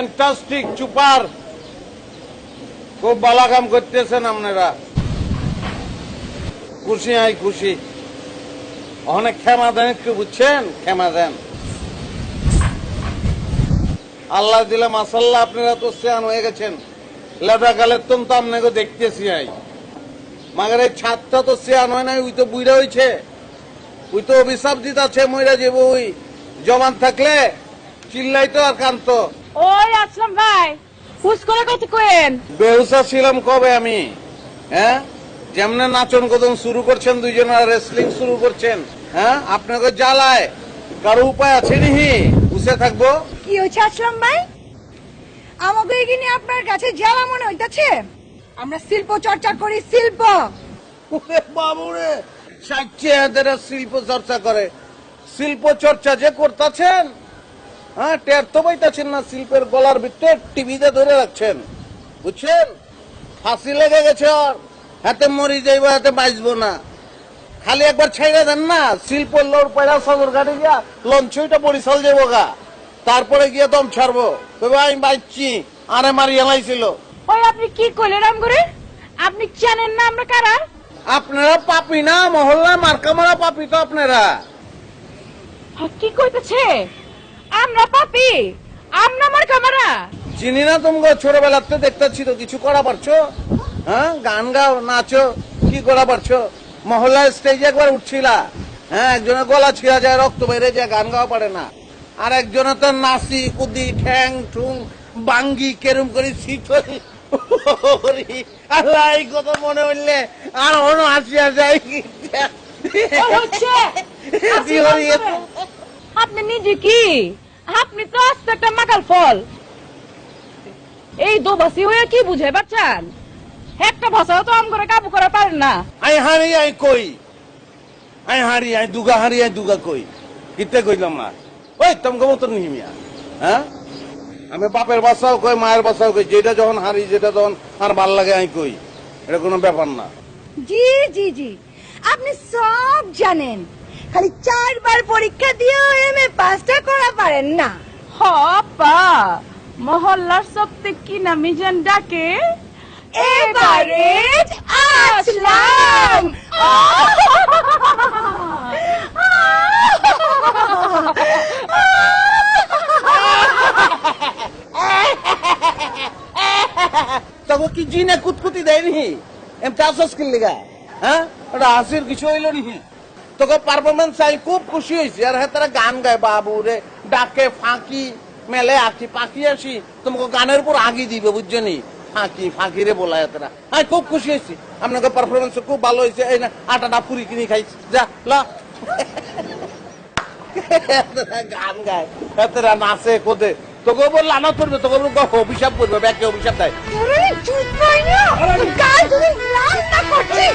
Fantastic super. খুব ভালো কাম করতেছেন আপনারা। খুশি, আই খুশি। অনেক ক্ষমা দেন একটু, বুঝছেন? ক্ষমা দেন। আল্লাহ দিলে মাসাল্লাহ, আপনারা তো সেয়ান হয়ে গেছেন। লেদা গালের তো আপনাকে দেখতেছি, আই। মাগার এই ছাদটা তো সেয়ান হয় নাই, ওই তো বুইরা হয়েছে ওই তো অভিশাপ দিত আছে মইরা যাব ওই। জমান থাকলে চিল্লাইতো আর কানতো ওই আসলাম ভাই হুস করে কত কোয়েন বেহুসা ছিলাম কবে আমি? হ্যাঁ? যেমনে নাচন কদম শুরু করছেন দুইজন রেসলিং শুরু করছেন হ্যাঁ? আপনাকে জ্বালায়। কারও উপায় আছে নিহি? বুঝে থাকব? কি হয়েছে আসলাম ভাই? আমাকে এখানে আপনার কাছে জ্বালা মনে হইতাছে? আমরা শিল্প চর্চা করি শিল্প। বাবুরে সাচ্চে এদের শিল্প চর্চা করে। শিল্প চর্চা যে করতেছেন হ্যাঁ টের তো পাইতাছেন না শিল্পের গলার ভিতরে টিভিতে ধরে রাখছেন। বুঝছেন? ফাঁসি লেগে গেছে ওর হাতে মরি যাইব হাতে বাঁচবো না। খালি একবার ছাইড়া দেন না শিল্প লোর পয়লা সদর ঘাটে গিয়া লঞ্চইটা বরিশাল যাব গা। তারপরে গিয়ে দম ছাড়বো। তবে আমি বাঁচছি। আরে মারি হেলাইছিল। ওই আপনি কি কইলেন আম করে আপনি জানেন না আমরা কারা? আপনারা পাপি না মহল্লা মার্কা মারা পাপি তো আপনারা। হ্যাঁ, কি কইতেছে? আমরা পাপি। আমরা আমার কামারা চিনি না তোমাকে ছোটবেলাতে দেখতেছি তো কিছু করা পারছ? হ্যাঁ? গান গাও নাচো কি করা পারছ? মহল্লা স্টেজে একবার উঠছিলা। হ্যাঁ? একজনের গলা ছিঁড়া যায় রক্ত বেড়ে যায় গান গাওয়া পারে না। আর একজনের তো নাচি কুদি ঠ্যাং ঠুং বাঙ্গি কেরম করে শিখরি আল্লাহ এই কথা মনে হইলে আর অন্য আসিয়া যায়? আপনি নিজে কি? আপনি তো আস্ত একটা মাকাল ফল। এই দোবাসি হয়ে কি বুঝে বাচ্চান? একটা ভাষাও তো আম করে কাবু করা পারেন না। আই হারি আই কই? আই হারি আই দুগা হারি আই দুগা কই? কিতে কইলাম না? ওই তোমাকে মতো নিহিমিয়া হ্যাঁ? আমি বাপের বাসাও কই মায়ের বাসাও কই যেটা যখন হারি যেটা যখন আর ভালো লাগে আমি কই। এটা কোনো ব্যাপার না। জি জি জি। আপনি সব জানেন। খালি চারবার পরীক্ষা দিয়েও এম এ পাসটা করা পারেন না। হপা মহল্লার সবতে কি নামি যেন ডাকে? এবারে আসলাম। তখন কি জিনে কুতকুতি দেয়নি? এম চাষস কিনলে গা হ্যাঁ? ওটা হাসির কিছু হইল নি। তোকে পারফরমেন্স চাই, খুব খুশি হয়েছে। আর হ্যাঁ তারা গান গায় বাবু রে ডাকে, ফাঁকি, মেলে আঁকি পাখি আসি। তোমাকে গানের উপর আগি দিবে, বুঝছ নি? ফাঁকি ফাঁকি রে বলা তারা। আমি খুব খুশি হয়েছি। আপনাকে পারফরমেন্স খুব ভালো হয়েছে। এই না, আটাটা পুরি কিনে খাইছি। যা, ল। গান গায়। এতটা নাচে কোদে তোকে বলল আনা করবে, তোকে বলব অভিশাপ করবে ব্যাকে অভিশাপ দেয়। চুপ না। করছিস।